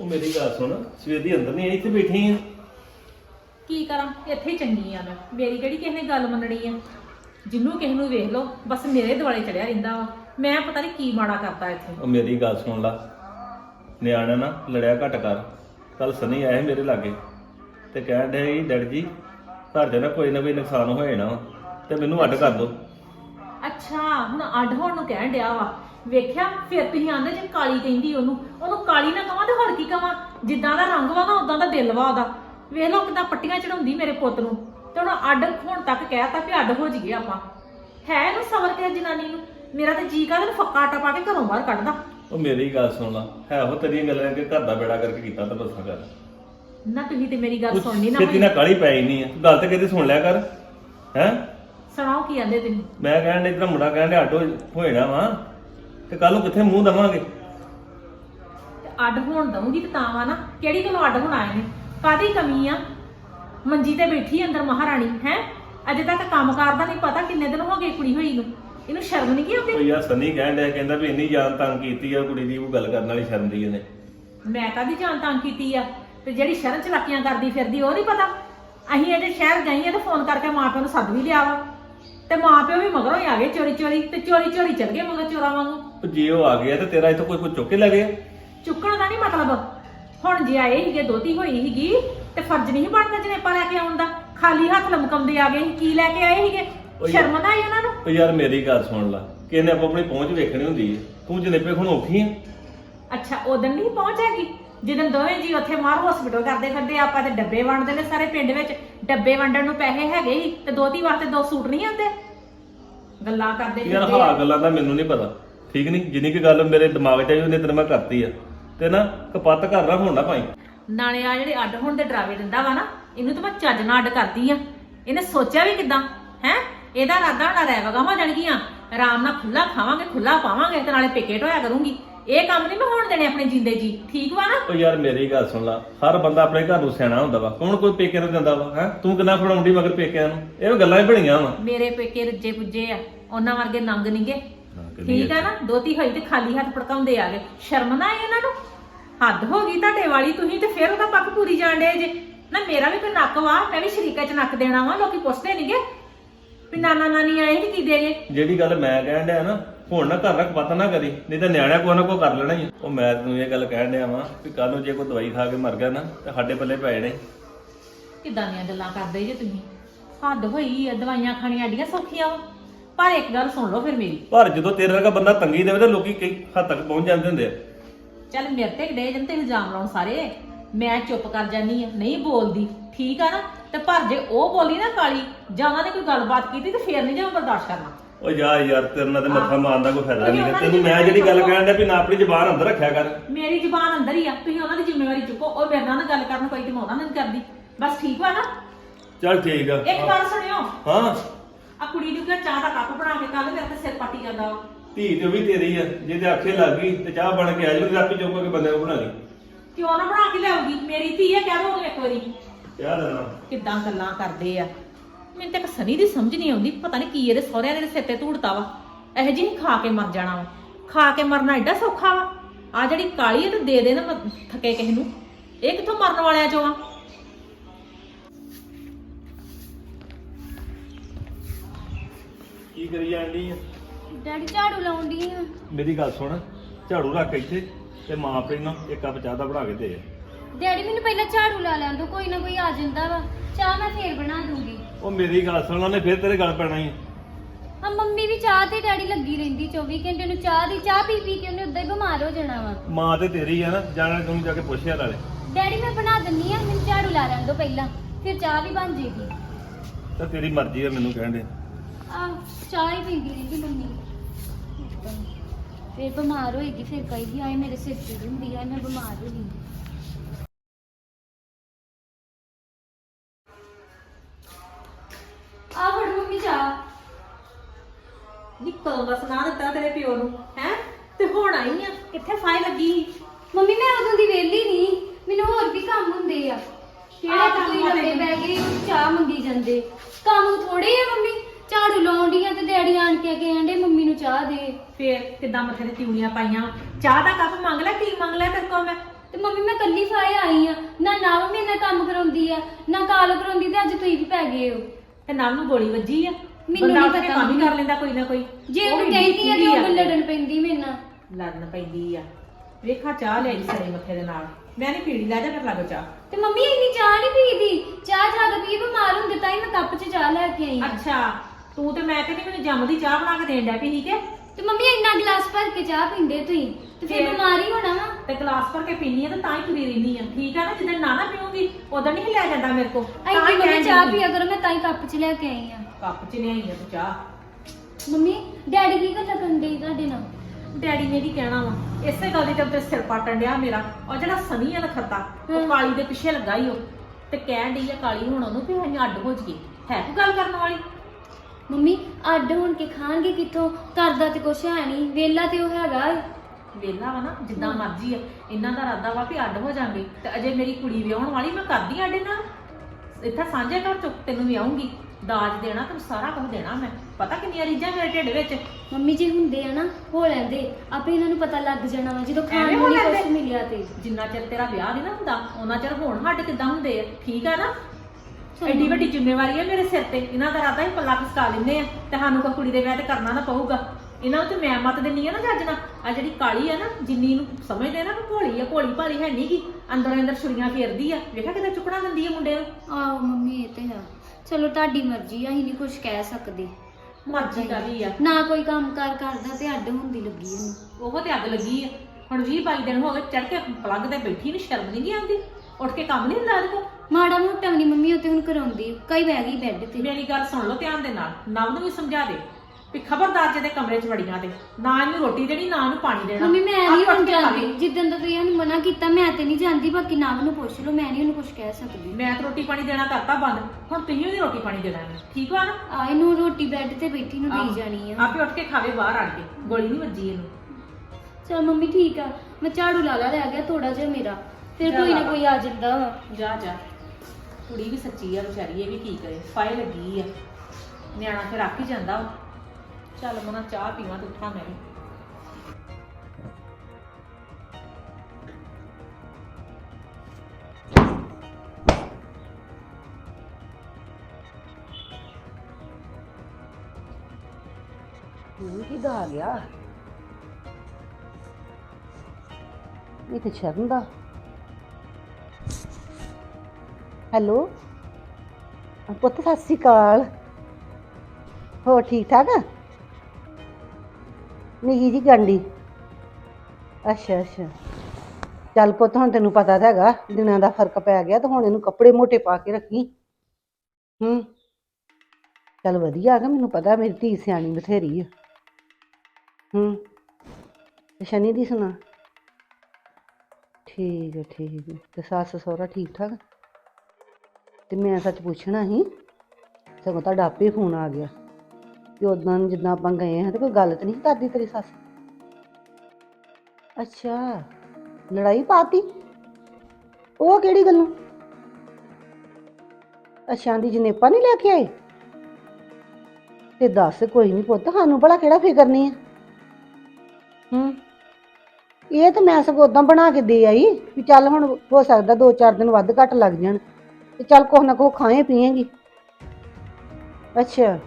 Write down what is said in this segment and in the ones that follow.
ਉਹ ਮੇਰੀ ਗੱਲ ਸੁਣ ਸਵੇਰ ਦੀ ਅੰਦਰ ਨਹੀਂ ਆਈ ਇੱਥੇ ਬੈਠੀ ਆ। ਕੀ ਕਰਾਂ? ਇੱਥੇ ਹੀ ਚੰਗੀ ਆ ਮੈਂ। ਮੇਰੀ ਕਿਹੜੀ ਕਿਸੇ ਨੇ ਗੱਲ ਮੰਨਣੀ ਆ? ਜਿੰਨੂੰ ਕਿਸੇ ਨੂੰ ਵੇਖ ਲਓ ਬਸ ਮੇਰੇ ਦੁਆਲੇ ਚੜਿਆ ਰਹਿੰਦਾ ਵਾ। ਮੈਂ ਪਤਾ ਨਹੀਂ ਕੀ ਮਾੜਾ ਕਰਤਾ ਇੱਥੇ। ਉਹ ਮੇਰੀ ਗੱਲ ਸੁਣ ਲਾ। ਨਿਆਣਾ ਨਾ ਲੜਿਆ ਘੱਟ ਕਰ। ਕੱਲ ਸਨੀ ਆਏ ਮੇਰੇ ਲਾਗੇ ਤੇ ਕਹਿਣ ਡਿਆ ਸੀ ਡੈਡ ਜੀ ਘਰ ਦੇ ਨਾ ਕੋਈ ਨਾ ਕੋਈ ਨੁਕਸਾਨ ਹੋ ਜਾਣਾ ਵਾ, ਤੇ ਮੈਨੂੰ ਅੱਡ ਕਰ ਦਿਓ ਅੱਛਾ ਹੁਣ ਅੱਡ ਹੋਣ ਨੂੰ ਕਹਿਣ ਡਿਆ ਵਾ। ਵੇਖਿਆ ਫਿਰ ਤੁਸੀਂ ਆਂਦੇ ਜੇ ਕਾਲੀ ਕਹਿੰਦੀ ਉਹਨੂੰ ਉਹਨੂੰ ਕਾਲੀ ਨਾ ਕਵਾਂ ਤੇ ਹੋਰ ਕੀ ਕਵਾਂ? ਜਿੱਦਾਂ ਦਾ ਰੰਗ ਵਾ ਨਾ ਉਦਾਂ ਦਾ ਦਿਲ ਵਾ ਉਹਦਾ। ਵੇਖ ਲਓ ਕਿਦਾਂ ਪੱਟੀਆਂ ਚੜਾਉਂਦੀ ਮੇਰੇ ਪੁੱਤ ਨੂੰ। ਤੇ ਹੁਣ ਅੱਡ ਹੋਣ ਤੱਕ ਕਹਿਤਾ ਵੀ ਅੱਡ ਹੋ ਜਾਈਏ ਆਪਾਂ। ਹੈ ਇਹਨੂੰ ਸਬਰ ਤੇ ਜਨਾਨੀ ਨੂੰ? ਮੇਰਾ ਤੇ ਜੀ ਕਰਦਾ ਫੱਕਾ ਆਟਾ ਪਾ ਕੇ ਘਰੋਂ ਬਾਹਰ ਕੱਢਦਾ। ਉਹ ਮੇਰੀ ਗੱਲ ਸੁਣ ਲਾ। ਹੈ ਉਹ ਤੇਰੀਆਂ ਗੱਲਾਂ ਕਿ ਘਰ ਦਾ ਬੇੜਾ ਕਰਕੇ ਕੀਤਾ ਤਾਂ ਦੱਸਾਂ ਕਰ ਨਾ ਤੁਸੀਂ ਤੇ ਮੇਰੀ ਗੱਲ ਸੁਣਨੀ ਨਾ ਛੇਤੀ ਨਾਲ ਕਾਲੀ ਪੈ ਹੀ ਨਹੀਂ ਆ। ਗੱਲ ਤੇ ਕਿਤੇ ਸੁਣ ਲਿਆ ਕਰ। ਹੈ? ਸੁਣਾਓ ਕੀ ਆਂਦੇ ਤੁਸੀਂ? ਮੈਂ ਕਹਿਣ ਤੇਰਾ ਮੁੰਡਾ ਕਹਿਣ ਡਿਆ ਅੱਡ ਹੋ ਹੋ ਜਾਣਾ ਵਾ। ਤੇ ਕੱਲ ਨੂੰ ਕਿੱਥੇ ਮੂੰਹ ਦਵਾਂਗੇ? ਤੇ ਅੱਡ ਹੋਣ ਦਊਂਗੀ ਤੇ ਤਾਂ ਵਾ ਨਾ। ਕਿਹੜੀ ਗੱਲੋਂ ਅੱਡ ਹੋਣਾ ਇਹਨੇ? ਕਾਦੀ ਕਮੀ ਆ? ਮੰਜੀ ਤੇ ਬੈਠੀ ਅੰਦਰ ਮਹਾਰਾਣੀ ਹੈ? ਅਜੇ ਤੱਕ ਕੰਮ ਕਰਦਾ ਨਹੀਂ ਪਤਾ ਕਿੰਨੇ ਦਿਨ ਹੋ ਗਏ ਕੁੜੀ ਹੋਈ ਨੂੰ। ਇਹਨੂੰ ਸ਼ਰਮ ਨਹੀਂ ਕੀ ਉਹ ਆਉਂਦੀ ਯਾਰ ਸਨੀ ਕਹਿਣ ਡਿਆ ਕਹਿੰਦਾ ਵੀ ਇੰਨੀ ਜਾਨ ਤੰਗ ਕੀਤੀ ਆ ਕੁੜੀ ਦੀ ਉਹ ਗੱਲ ਕਰਨ ਵਾਲੀ ਸ਼ਰਮ ਦੀ ਉਹਨੇ ਮੈਂ ਕਾਦੀ ਜਾਣ ਤੰਗ ਕੀਤੀ ਆ? ਤੇ ਜਿਹੜੀ ਸ਼ਰਨ ਚਲਾਕੀਆਂ ਕਰਦੀ ਫਿਰਦੀ ਉਹ ਨਹੀਂ ਪਤਾ? ਅਸੀਂ ਇਹਦੇ ਸ਼ਹਿਰ ਗਏ ਆ ਤੇ ਫੋਨ ਕਰਕੇ ਮਾਂ ਪਿਓ ਨੂੰ ਸੱਦ ਵੀ ਲਿਆ ਵਾ। ਤੇ ਮਾਂ ਪਿਓ ਵੀ ਮਗਰੋਂ ਹੀ ਆ ਗਏ ਚੋਰੀ ਚੋਰੀ ਤੇ ਚੋਰੀ ਚੋਰੀ ਚਲ ਗਏ ਮਗਰ ਚੋਰਾਂ ਵਾਂਗੂ। ਉਹ ਜੇ ਉਹ ਆ ਗਿਆ ਤੇ ਤੇਰਾ ਇੱਥੋਂ ਕੋਈ ਕੋਈ ਚੁੱਕ ਕੇ ਲੈ ਗਿਆ। ਚੁੱਕਣ ਦਾ ਨਹੀਂ ਮਤਲਬ। ਹੁਣ ਜੇ ਆਏ ਹੀਗੇ ਦੋਤੀ ਹੋਈ ਹੀਗੀ ਤੇ ਫਰਜ਼ ਨਹੀਂ ਬਣਦਾ ਜਨੇਪਾ ਲੈ ਕੇ ਆਉਣ ਦਾ। ਖਾਲੀ ਹੱਥ ਲਮਕਮਦੇ ਆ ਗਏ ਸੀ, ਕੀ ਲੈ ਕੇ ਆਏ ਹੀਗੇ ਉਹ ਯਾਰ- ਸ਼ਰਮ ਨਾ ਆਈ ਉਹਨਾਂ ਨੂੰ। ਉਹ ਯਾਰ ਮੇਰੀ ਗੱਲ ਸੁਣ ਲੈ। ਕਿਹਨੇ ਆਪੋ ਆਪਣੀ ਪਹੁੰਚ ਵੇਖਣੀ ਹੁੰਦੀ ਹੈ? ਤੂੰ ਜਨੇਪੇ ਹੁਣ ਔਖੀ ਆ। ਅੱਛਾ ਉਦੋਂ ਨਹੀਂ ਪਹੁੰਚੇਗੀ ਜਦੋਂ ਦੋਵੇਂ ਜੀ ਉੱਥੇ ਮਾਰ ਹਸਪੀਟਲ ਕਰਦੇ ਫਿਰਦੇ ਆਪਾਂ ਤੇ ਡੱਬੇ ਵੰਡਦੇ ਨੇ ਸਾਰੇ ਪਿੰਡ ਵਿੱਚ। ਡੱਬੇ ਵੰਡਣ ਨੂੰ ਪੈਸੇ ਹੈਗੇ ਹੀ ਤੇ ਦੋਤੀ ਵਾਸਤੇ ਦੋ ਸੂਟ ਨਹੀਂ ਆਉਂਦੇ? ਗੱਲਾਂ ਕਰਦੇ ਯਾਰ ਫਿਰਦੇ ਆ। ਹਾਂ ਗੱਲਾਂ ਦਾ ਮੈਨੂੰ ਨਹੀਂ ਪਤਾ। ਠੀਕ ਨਹੀਂ? ਜਿੰਨੀ ਕੀ ਗੱਲ ਮੇਰੇ ਦਿਮਾਗ 'ਚ ਆਈ ਉਹਨੇ ਤੈਨੂੰ ਮੈਂ ਕਰਤੀ ਆ। ਤੇ ਨਾ ਕਪੱਤ ਘਰ ਨਾ ਹੋਣਾ ਭਾਈ। ਨਾਲੇ ਆ ਜਿਹੜੇ ਅੱਡ ਹੋਣ ਦੇ ਡਰਾਵੇ ਦਿੰਦਾ ਵਾ ਨਾ ਇਹਨੂੰ ਤਾਂ ਮੈਂ ਚੱਜ ਨਾਲ ਅੱਡ ਕਰਦੀ ਆ। ਇਹਨੇ ਸੋਚਿਆ ਵੀ ਕਿਦਾਂ? ਹੈ? ਇਹਦਾ ਰਾਦਾ ਹੋਣਾ ਰਹਿ ਵਗਾ ਹੋ ਜਾਣਗੀਆਂ। ਆਰਾਮ ਨਾਲ ਖੁੱਲਾ ਖਾਵਾਂਗੇ ਖੁੱਲਾ ਪਾਵਾਂਗੇ ਤੇ ਨਾਲੇ ਪਿਕੇਟ ਹੋਇਆ ਕਰੂੰਗੀ। ਇਹ ਕੰਮ ਨਹੀਂ ਮੈਂ ਹੋਣ ਦੇਣੇ ਆਪਣੇ ਜਿੰਦੇ ਜੀ। ਠੀਕ ਵਾ ਨਾ? ਉਹ ਯਾਰ ਮੇਰੀ ਗੱਲ ਸੁਣ ਲੈ। ਹਰ ਬੰਦਾ ਆਪਣੇ ਘਰ ਨੂੰ ਸਿਆਣਾ ਹੁੰਦਾ ਵਾ। ਕੌਣ ਕੋਈ ਪੇਕੇ ਨੂੰ ਦਿੰਦਾ ਵਾ? ਹੈ? ਤੂੰ ਕਿੰਨਾ ਫੜਾਉਂਦੀ ਮਗਰ ਪੇਕਿਆਂ ਨੂੰ? ਇਹ ਗੱਲਾਂ ਹੀ ਬਣੀਆਂ ਵਾ। ਮੇਰੇ ਪੇਕੇ ਰੱਜੇ ਪੁੱਜੇ ਆ। ਉਹਨਾਂ ਵਰਗੇ ਨੰਗ ਨਹੀਂਗੇ ਠੀਕ ਆ ਨਾ ਦੋਤੀ ਹੋਈ ਤੇ ਖਾਲੀ ਹੱਥ ਪੜਕਾਉਂਦੇ ਆ ਗਏ। ਸ਼ਰਮ ਨਾ ਆਈ ਇਹਨਾਂ ਨੂੰ? ਹੱਦ ਹੋ ਗਈ ਤੁਹਾਡੇ ਵਾਲੀ ਤੁਸੀਂ ਤੇ ਫਿਰ ਉਹਦਾ ਪੱਕ ਪੂਰੀ ਡੇ ਜੇ। ਨਾ ਮੇਰਾ ਵੀ ਕੋਈ ਨੱਕ ਵਾ ਮੈਂ ਵੀ ਸ਼ਰੀਕਾ ਚ ਨੱਕ ਦੇਣਾ ਵਾ ਲੋਕੀ ਪੁੱਛਦੇ ਨਹੀਂਗੇ ਵੀ ਨਾਨਾ ਨਾਨੀ ਆਏ ਤੇ ਕੀ ਦੇ ਗਏ ਜਿਹੜੀ ਗੱਲ ਮੈਂ ਕਹਿਣ ਡਿਆ ਨਾ ਹੁਣ ਨਾ ਘਰ ਰੱਖ ਪਤਾ ਨਾ ਕਰੀ ਨਹੀਂ ਤਾਂ ਨਿਆਣਿਆਂ ਕੋ ਨਾ ਕੋ ਕਰ ਲੈਣਾ ਹੀ ਆ। ਉਹ ਮੈਂ ਤੈਨੂੰ ਇਹ ਗੱਲ ਕਹਿਣ ਡਿਆ ਵਾਂ ਵੀ ਕੱਲ ਨੂੰ ਜੇ ਕੋਈ ਦਵਾਈ ਖਾ ਕੇ ਮਰ ਗਿਆ ਨਾ ਤੇ ਸਾਡੇ ਪੱਲੇ ਪੈ ਜਾਣੇ। ਕਿੱਦਾਂ ਦੀਆਂ ਗੱਲਾਂ ਕਰਦੇ ਜੇ ਤੁਸੀਂ? ਹੱਦ ਹੋਈ ਆ ਦਵਾਈਆਂ ਖਾਣੀਆਂ ਐਡੀਆਂ ਸੌਖੀਆਂ ਵਾ। ਪਰ ਇੱਕ ਗੱਲ ਸੁਣ ਲਓ ਫਿਰ ਮੇਰੀ। ਪਰ ਜਦੋਂ ਤੇਰੇ ਵਰਗਾ ਬੰਦਾ ਤੰਗੀ ਦੇਵੇ ਤਾਂ ਲੋਕੀ ਕਈ ਹੱਦ ਤੱਕ ਪਹੁੰਚ ਜਾਂਦੇ ਹੁੰਦੇ ਆ। ਚੱਲ ਮੇਰੇ ਤੇ ਡੇ ਜਨ ਤੇ ਇਲਜ਼ਾਮ ਲਾਉਣ ਸਾਰੇ। ਮੈਂ ਚੁੱਪ ਕਰ ਜਾਨੀ ਆ ਨਹੀਂ ਬੋਲਦੀ। ਠੀਕ ਆ ਨਾ? ਤੇ ਪਰ ਜੇ ਉਹ ਬੋਲੀ ਨਾ ਕਾਲੀ ਜਾਂ ਉਹਨਾਂ ਨੇ ਕੋਈ ਗੱਲਬਾਤ ਕੀਤੀ ਤੇ ਫੇਰ ਨਹੀਂ ਜਾਂ ਬਰਦਾਸ਼ਤ ਕਰਨਾ। ਉਹ ਯਾਰ ਯਾਰ ਤੇਰੇ ਨਾਲ ਤੇ ਮੱਥਾ ਮਾਰਨ ਦਾ ਕੋਈ ਫਾਇਦਾ ਨਹੀਂ ਦੀ ਤੈਨੂੰ ਮੈਂ ਜਿਹੜੀ ਗੱਲ ਕਹਿਣ ਡਿਆ ਵੀ ਨਾ ਆਪਣੀ ਜ਼ਬਾਨ ਅੰਦਰ ਰੱਖਿਆ ਕਰ। ਮੇਰੀ ਜ਼ੁਬਾਨ ਅੰਦਰ ਹੀ ਆ ਤੁਸੀਂ ਉਹਨਾਂ ਦੀ ਜ਼ਿੰਮੇਵਾਰੀ ਚੁੱਕੋ। ਉਹ ਮੇਰੇ ਨਾਲ ਨਾ ਗੱਲ ਕਰਨ ਕੋਈ ਤੇ ਮੈਂ ਉਹਨਾਂ ਨਾਲ ਨੀ ਕਰਦੀ। ਬਸ ਠੀਕ ਵਾ ਨਾ? ਚੱਲ ਠੀਕ ਆ। ਇੱਕ ਗੱਲ ਸੁਣਿਓ। ਹਾਂ। ਆ ਕੁੜੀ ਨੂੰ ਕਿਹਾ ਚਾਹ ਦਾ ਕੱਪ ਬਣਾ ਕੇ ਕੱਲ ਮੇਰੇ ਤੇ ਸਿਰ ਪੱਟੀ ਜਾਂਦਾ ਧੀ ਤੇ ਉਹ ਵੀ ਤੇਰੀ ਆ ਜੇ ਤੇ ਆਖੇ ਲੱਗ ਗਈ ਤੇ ਚਾਹ ਬਣ ਕੇ ਆ ਜਾਊਗੀ ਆਪੇ ਚੁੱਕ ਕੇ ਬੰਦੇ ਨੂੰ ਬਣਾ ਲਈ। ਕਿਉਂ ਨਾ ਬਣਾ ਕੇ ਲਿਆਉਗੀ ਮੇਰੀ ਧੀ ਹੈ ਕਹਿ ਦੋ ਉਹਨੂੰ ਇੱਕ ਵਾਰੀ। ਯਾਦ ਆ ਨਾ ਕਿੱਦਾਂ ਗੱਲਾਂ ਕਰਦੇ ਆ। ਮੈਨੂੰ ਤਾਂ ਇੱਕ ਸਨੀ ਦੀ ਸਮਝ ਨਹੀਂ ਆਉਂਦੀ ਪਤਾ ਨਹੀਂ ਕੀ ਇਹਦੇ ਸਹੁਰਿਆਂ ਨੇ ਇਹਦੇ ਸਿਰ ਤੇ ਧੂੜਤਾ ਵਾ। ਇਹੋ ਜਿਹੀ ਖਾ ਕੇ ਮਰ ਜਾਣਾ ਵਾ। ਖਾ ਕੇ ਮਰਨਾ ਐਡਾ ਸੌਖਾ ਵਾ। ਆ ਜਿਹੜੀ ਕਾਲੀ ਹੈ ਤੇ ਦੇ ਦੇ ਨਾ ਮ- ਥੱਕੇ ਕਿਸੇ ਨੂੰ। ਇਹ ਕਿੱਥੋਂ ਮਰਨ ਵਾਲਿਆਂ ਚੋਂ ਆ? ਕੀ ਕਰੀ ਜਾਂਦੀ ਆ? ਡੈਡੀ ਝਾੜੂ ਲਾਉਂਦੀ ਆ। ਮੇਰੀ ਗੱਲ ਸੁਣ ਝਾੜੂ ਰੱਖ ਇੱਥੇ ਤੇ ਮਾਂ ਆਪਣੀ ਨੂੰ ਇੱਕ ਕੱਪ ਚਾਹ ਦਾ ਬਣਾ ਕੇ ਦੇ ਡੈਡੀ ਮੈਨੂੰ ਪਹਿਲਾਂ ਝਾੜੂ ਲਾ ਲੈਣ ਦੋ ਕੋਈ ਨਾ ਕੋਈ ਆ ਜਾਂਦਾ ਵਾ। ਚਾਹ ਮੈਂ ਫੇਰ ਬਣਾ ਦੂੰਗੀ। ਉਹ ਮੇਰੀ ਗੱਲ ਸੁਣ ਉਹਨੇ ਫਿਰ ਤੇਰੇ ਗੱਲ ਪੈਣਾ ਹੀ ਆ। ਮੰਮੀ ਵੀ ਚਾਹ ਤੇ ਡੈਡੀ ਲੱਗੀ ਰਹਿੰਦੀ 24 ਘੰਟੇ ਨੂੰ। ਚਾਹ ਦੀ ਚਾਹ ਪੀ ਪੀ ਕੇ ਉਹਨੇ ਉਦਾਂ ਹੀ ਬਿਮਾਰ ਹੋ ਜਾਣਾ ਵਾ। ਮਾਂ ਤੇ ਤੇਰੀ ਆ ਨਾ ਜਾਣਾ ਤੂੰ ਜਾ ਕੇ ਪੁੱਛਿਆ ਨਾਲੇ। ਡੈਡੀ ਮੈਂ ਬਣਾ ਦਿੰਨੀ ਆ ਮੈਨੂੰ ਝਾੜੂ ਲਾ ਲੈਣ ਦੋ ਪਹਿਲਾਂ ਫਿਰ ਚਾਹ ਵੀ ਬਣ ਜੇਗੀ। ਤਾਂ ਤੇਰੀ ਮਰਜ਼ੀ ਆ ਮੈਨੂੰ ਕਹਿਣ ਦੇ। ਆ ਚਾਹ ਹੀ ਪੀਂਦੀ ਰਹਿੰਦੀ ਮੰਮੀ। ਫਿਰ ਬਿਮਾਰ ਹੋਏਗੀ ਫਿਰ ਕਹੇਗੀ ਆਏ ਮੇਰੇ ਸਿਰ ਪੀੜ ਹੁੰਦੀ ਆ ਮੈਂ ਬਿਮਾਰ ਹੋ ਗਈ। ਆ ਫੜ ਮੰਮੀ ਚਾਹ। ਨੀ ਕਦੋਂ ਦਾ ਸੁਣਾ ਦਿੱਤਾ ਤੇਰੇ ਪਿਓ ਨੂੰ ਹੈ? ਤੇ ਹੁਣ ਆਈ ਆ ਕਿੱਥੇ ਫਾਈ ਲੱਗੀ ਸੀ? ਮੰਮੀ ਮੈਂ ਉਦੋਂ ਦੀ ਵੇਲੀ ਨਹੀਂ ਮੈਨੂੰ ਹੋਰ ਵੀ ਕੰਮ ਹੁੰਦੇ ਆ। ਕਿਹੜੇ ਆਪ ਕੰਮ ਤੁਸੀਂ ਆ ਲੰਮੇ ਤੈਨੂੰ? ਬਹਿ ਗਏ ਚਾਹ ਮੰਗੀ ਜਾਂਦੇ। ਕੰਮ ਥੋੜੇ ਆ ਮੰਮੀ। ਝਾੜੂ ਲਾਉਂਦੀ ਆ ਤੇ ਡੈਡੀ ਆਣ ਕੇ ਕਹਿੰਦੇ ਮੰਮੀ ਨੂੰ ਚਾਹ ਦੇ। ਫੇਰ ਕਿੱਦਾਂ ਮੱਥੇ ਤੇ ਤਿਉੜੀਆਂ ਪਾਈਆਂ? ਚਾਹ ਦਾ ਕੱਪ ਮੰਗ ਲੈ ਕੀ ਮੰਗ ਲੈ ਤੇਰੇ ਕੋਲ ਮੈਂ? ਤੇ ਮੰਮੀ ਮੈਂ ਕੱਲੀ ਫਾਏ ਆਈ ਆ। ਨਾ ਨਾ ਮੇਰੇ ਨਾਲ ਕੰਮ ਕਰਾਉਂਦੀ ਆ ਨਾ ਕਾਲ ਕਰਾਉਂਦੀ ਤੇ ਅੱਜ ਤੁਸੀਂ ਵੀ ਪੈ ਗਏ ਹੋ। ਤੇ ਨਾਲ ਨੂੰ ਗੋਲੀ ਵੱਜੀ ਆ? ਮੈਨੂੰ ਬੰਦਾ ਨੀ ਪਤਾ ਕੰਮ ਹੀ। ਕਰ ਲੈਂਦਾ ਕੋਈ ਨਾ ਕੋਈ। ਜੇ ਉਹ ਉਹ ਵੀ ਕਹਿੰਦੀ ਆ ਤੇ ਉਹ ਲੜਨ ਪੈਂਦੀ ਮੇਰੇ ਨਾਲ। ਲੜਨ ਪੈਂਦੀ ਆ। ਵੇਖਾ ਚਾਹ ਲਿਆਈ ਸਰੇ ਮੱਥੇ ਦੇ ਨਾਲ। ਮੈਂ ਨਹੀਂ ਪੀੜੀ ਲੈ ਜਾ ਕਰ ਲੱਗ ਚਾਹ। ਤੇ ਮੰਮੀ ਇੰਨੀ ਚਾਹ ਨਹੀਂ ਪੀਦੀ। ਚਾਹ ਜ਼ਿਆਦਾ ਪੀ ਬਿਮਾਰ ਹੁੰਦੇ ਤਾਂ ਹੀ ਮੈਂ ਕੱਪ 'ਚ ਚਾਹ ਲੈ ਕੇ ਆਈ ਆਂ। ਅੱਛਾ। ਤੂੰ ਤੇ ਮੈਂ ਕਹਿੰਦੀ ਮੈਨੂੰ ਜੰਮਦੀ ਚਾਹ ਬਣਾ ਕੇ ਦੇਣ ਡੈ ਪਈ ਠੀਕ ਹੈ ਤੇ ਮੰਮੀ ਇੰਨਾ ਗਲਾਸ ਭਰ ਕੇ ਚਾਹ ਪੀਂਦੇ ਤੁਸੀਂ? ਤੇ ਫਿਰ ਫਿਰ? ਬਿਮਾਰ ਹੀ ਹੋਣਾ ਵਾ। ਤੇ ਗਲਾਸ ਭਰ ਕੇ ਪੀਣੀ ਆ ਤੇ ਤਾਂ ਹੀ ਤੁਰੀ ਰਹਿੰਦੀ ਆ। ਠੀਕ ਆ ਨਾ ਜਦੋਂ ਨਾ ਨਾ ਪੀਉਂਗੀ ਉਦੋਂ ਨਹੀਂ ਲੈ ਜਾਂਦਾ ਮੇਰੇ ਕੋ ਐਂ ਕਿ ਮੰਮੀ ਚਾਹ ਪੀਆ ਕਰੋ ਮੈਂ ਤਾਂ ਹੀ ਕੱਪ 'ਚ ਲੈ ਕੇ ਆਈ ਆ। ਕੱਪ ਚ ਲਿਆਈ ਆ ਤੂੰ ਚਾਹ। ਮੰਮੀ ਡੈਡੀ ਕੀ ਗੱਲਾਂ ਕਰਦੇ ਤੁਹਾਡੇ ਨਾਲ? ਡੈਡੀ ਨੇ ਕੀ ਕਹਿਣਾ ਵਾ? ਇਸੇ ਗੱਲ ਦੀ ਤੇ ਉੱਤੇ ਸਿਰ ਪਾਟਣ ਡਿਆ ਮੇਰਾ। ਉਹ ਜਿਹੜਾ ਸਨੀ ਆ ਨਖੱਤਾ ਉਹ ਹਮ। ਕਾਲੀ ਦੇ ਪਿੱਛੇ ਲੱਗਾ ਹੀ ਉਹ ਤੇ ਕਹਿਣ ਡਈ ਆ ਕਾਲੀ ਹੁਣ ਉਹਨੂੰ ਵੀ ਅਸੀਂ ਅੱਡ ਹੋ ਜਾਈਏ। ਹੈ ਕੋਈ ਗੱਲ ਕਰਨ ਵਾਲੀ? ਮੰਮੀ ਅੱਡ ਹੋਣ ਕੇ ਖਾਣਗੇ ਕਿੱਥੋਂ? ਕਰਦਾ ਤੇ ਕੁਛ ਹੈ ਨਹੀਂ। ਵੇਲਾ ਤੇ ਉਹ ਹੈਗਾ ਏ। ਵੇਲਾ ਵਾ ਨਾ ਜਿੱਦਾਂ ਮਰਜ਼ੀ ਆ। ਇਹਨਾਂ ਦਾ ਇਰਾਦਾ ਵਾ ਵੀ ਅੱਡ ਹੋ ਜਾਾਂਗੇ। ਤੇ ਅਜੇ ਮੇਰੀ ਕੁੜੀ ਵਿਆਹਣ ਵਾਲੀ ਮੈਂ ਕਰਦੀ ਅੱਡ ਨਾਲ ਇੱਥੇ ਸਾਂਝੇ ਘਰ ਚ ਤੈਨੂੰ ਵਿਆਹੂੰਗੀ। ਦਾਜ ਦੇਣਾ ਤੈਨੂੰ ਸਾਰਾ ਕੁਝ ਦੇਣਾ ਮੈਂ। ਪਤਾ ਕਿੰਨੀਆਂ ਰੀਝਾਂ ਮੇਰੇ ਢਿੱਡ ਵਿੱਚ? ਮੰਮੀ ਜੀ ਹੁੰਦੇ ਆ ਨਾ ਹੋ ਲੈਂਦੇ। ਆਪੇ ਇਹਨਾਂ ਨੂੰ ਪਤਾ ਲੱਗ ਜਾਣਾ ਵਾ ਜਦੋਂ ਖਾਣ ਐਵੇਂ ਨੂੰ ਨਹੀਂ ਲੈਂਦੇ? ਕੁਛ ਮਿਲਿਆ ਤੇ। ਜਿੰਨਾ ਚਿਰ ਤੇਰਾ ਵਿਆਹ ਨਹੀਂ ਨਾ ਹੁੰਦਾ ਉਹਨਾਂ ਚਿਰ ਹੋਣ ਹੱਡ ਕਿੱਦਾਂ ਹੁੰਦੇ ਆ। ਠੀਕ ਆ ਨਾ। ਐਡੀ ਵੱਡੀ ਜ਼ਿੰਮੇਵਾਰੀ ਹੈ ਮੇਰੇ ਸਿਰ ਤੇ। ਇਹਨਾਂ ਦਾ ਰਾਦਾ ਹੀ ਪੱਲਾ ਖਸਕਾ ਲੈਂਦੇ ਆ। ਤੇ ਸਾਨੂੰ ਕੋਈ ਕੁੜੀ ਦੇ ਵਿਆਹ ਤੇ ਕਰਨਾ ਨਾ ਪਊਗਾ। ਇਹਨਾਂ ਨੂੰ ਤੇ ਮੈਂ ਮਤ ਦਿੰਨੀ ਆ ਨਾ ਜੱਜ ਨਾਲ। ਆ ਜਿਹੜੀ ਕਾਲੀ ਆ ਨਾ ਜਿੰਨੀ ਨੂੰ ਸਮਝਦੇ ਨਾ ਭੋਲੀ ਆ ਭੋਲੀ ਭਾਲੀ ਹੈ ਨਹੀਂ ਗੀ। ਅੰਦਰ ਅੰਦਰ ਛੁਰੀਆਂ ਫੇਰਦੀ ਆ। ਵੇਖਿਆ ਕਿਤੇ ਚੁੱਕਣਾ ਦਿੰਦੀ ਆ ਮੁੰਡੇ ਨੂੰ? ਆਹੋ ਮੰਮੀ ਇਹ ਤੇ ਹੈ। ਚਲੋ ਤੁਹਾਡੀ ਮਰਜ਼ੀ ਆ ਅਸੀਂ ਨਹੀਂ ਕੁਝ ਕਹਿ ਸਕਦੇ। ਮਰਜ਼ੀ ਦਾ ਵੀ ਆ। ਨਾ ਕੋਈ ਕੰਮ ਕਾਰ ਕਰਦਾ ਤੇ ਅੱਡ ਹੁੰਦੀ ਲੱਗੀ ਉਹਨੂੰ ਉਹ ਤੇ ਅੱਗ ਲੱਗੀ ਆ। ਹੁਣ 20 22 ਦਿਨ ਹੋ ਗਏ ਚੜ ਕੇ ਪਲੱਗ ਤੇ ਬੈਠੀ ਨੂੰ ਸ਼ਰਮ ਨਹੀਂ ਆਉਂਦੀ। ਉੱਠ ਕੇ ਕੰਮ ਨਹੀਂ ਹੁੰਦਾ ਇਹਦੇ ਕੋਲ। ਮਾੜਾ ਮੋਟਾ ਵੀ ਨਹੀਂ ਮੰਮੀ ਉਹ ਤੇ ਹੁਣ ਕਰਾਉਂਦੀ ਕਈ ਬਹਿ ਗਈ ਬੈੱਡ ਤੇ। ਮੇਰੀ ਗੱਲ ਸੁਣ ਲਓ ਧਿਆਨ ਦੇ ਨਾਲ। ਨਵ ਨੂੰ ਵੀ ਸਮਝਾ ਦੇ ਵੀ ਖਬਰਦਾਰ ਜਿਹਦੇ ਕਮਰੇ 'ਚ ਵੜੀਆਂ ਤੇ ਨਾ ਇਹਨੂੰ ਰੋਟੀ ਦੇਣੀ ਨਾ ਇਹਨੂੰ ਪਾਣੀ ਦੇਣਾ। ਮੰਮੀ ਮੈਂ ਨਹੀਂ ਹੁਣ ਕੇ ਖਾ ਜਾਂਦੀ। ਜਿੱਦਣ ਦਾ ਤੁਸੀਂ ਉਹਨੂੰ ਮਨਾ ਕੀਤਾ ਮੈਂ ਤੇ ਨਹੀਂ ਜਾਂਦੀ ਬਾਕੀ ਨਾਮ ਨੂੰ ਪੁੱਛ ਲਓ ਮੈਂ ਨਹੀਂ ਉਹਨੂੰ ਕੁਝ ਕਹਿ ਸਕਦੀ। ਮੈਂ ਤਾਂ ਰੋਟੀ ਪਾਣੀ ਦੇਣਾ ਕਰਤਾ ਬੰਦ। ਹੁਣ ਤੁਸੀਂ ਉਹਦੀ ਰੋਟੀ ਪਾਣੀ ਦੇਣਾ ਹੈ ਠੀਕ ਵਾ ਨਾ? ਆ ਇਹਨੂੰ ਰੋਟੀ ਬੈੱਡ ਤੇ ਬੈਠੀ ਨੂੰ ਦੇਈ ਜਾਣੀ ਆ। ਆਪੇ ਉੱਠ ਕੇ ਖਾਵੇ ਬਾਹਰ ਆ ਕੇ। ਗੋਲੀ ਨਹੀਂ ਵੱਜੀ ਇਹਨੂੰ। ਚਲ ਮੰਮੀ ਠੀਕ ਆ। ਮੈਂ ਝਾੜੂ ਲਾ ਲਾ ਰਹਿ ਗਿਆ ਥੋੜਾ ਜਿਹਾ ਮੇਰਾ। ਫਿਰ ਕੋਈ ਨਾ। ਕੋਈ ਆ ਜਾਂਦਾ ਵਾ। ਜਾ ਜਾ। ਕੁੜੀ ਵੀ ਸੱਚੀ ਆ ਵਿਚਾਰੀ, ਇਹ ਵੀ ਕੀ ਕਰੇ? ਫਾਇ ਲੱਗੀ ਆ। ਨਿਆਣਾ ਫਿਰ ਆਖ ਹੀ ਜਾਂਦਾ ਵਾ। ਚੱਲ ਮਨਾ ਚਾਹ ਪੀਵਾਂ ਤੇ ਉੱਠਾਂ ਮੈਂ ਵੀ। ਇਹ ਕਿਦਾ ਆ ਗਿਆ ਇਹ ਤੇ ਸ਼ਰਨ ਦਾ। ਹੈਲੋ? ਪੁੱਤ, ਸਤਿ ਸ਼੍ਰੀ ਅਕਾਲ। ਹੋਰ ਠੀਕ ਠਾਕ ਆ? ਨਿੱਕੀ ਜੀ ਗੰਡੀ। ਅੱਛਾ ਅੱਛਾ। ਚੱਲ ਪੁੱਤ, ਹੁਣ ਤੈਨੂੰ ਪਤਾ ਤਾਂ ਹੈਗਾ, ਦਿਨਾਂ ਦਾ ਫ਼ਰਕ ਪੈ ਗਿਆ ਤੇ ਹੁਣ ਇਹਨੂੰ ਕੱਪੜੇ ਮੋਟੇ ਪਾ ਕੇ ਰੱਖੀ। ਹੂੰ। ਚੱਲ ਵਧੀਆ ਆ ਗਿਆ ਮੈਨੂੰ ਪਤਾ ਮੇਰੀ ਧੀ ਸਿਆਣੀ ਬਥੇਰੀ ਆ। ਹੂੰ। ਤੇ ਸ਼ਨੀ ਦੀ ਸੁਣਾ। ਠੀਕ ਹੈ ਠੀਕ ਹੈ ਤੇ ਸੱਸ ਸਹੁਰਾ ਠੀਕ ਠਾਕ? ਤੇ ਮੈਂ ਸੱਚ ਪੁੱਛਣਾ ਸੀ, ਸਗੋਂ ਤੁਹਾਡਾ ਆਪੇ ਫੋਨ ਆ ਗਿਆ ਕਿ ਉਦੋਂ ਜਿੱਦਾਂ ਆਪਾਂ ਗਏ ਹਾਂ ਤੇ ਕੋਈ ਗੱਲ ਤਾਂ ਨਹੀਂ ਕਰਦੀ ਤੇਰੀ ਸੱਸ? ਅੱਛਾ, ਲੜਾਈ ਪਾਤੀ? ਉਹ ਕਿਹੜੀ ਗੱਲੋਂ? ਅੱਛਾ ਦੀ ਜਨੇਪਾ ਨਹੀਂ ਲੈ ਕੇ ਆਏ? ਤੇ ਦੱਸ ਕੋਈ ਨਹੀਂ ਪੁੱਤ, ਸਾਨੂੰ ਭਲਾ ਕਿਹੜਾ ਫਿਕਰ ਨਹੀਂ ਹੈ ਹੂੰ, ਇਹ ਤਾਂ ਮੈਂ ਸਗੋਂ ਉਦਾਂ ਬਣਾ ਕੇ ਦੇ ਆਈ ਵੀ ਚੱਲ ਹੁਣ ਹੋ ਸਕਦਾ ਦੋ ਚਾਰ ਦਿਨ ਵੱਧ ਘੱਟ ਲੱਗ ਜਾਣ। ਤੇ ਚੱਲ ਕੁਛ ਨਾ ਕੁਛ ਖਾਏ ਪੀਏਗੀ। ਅੱਛਾ,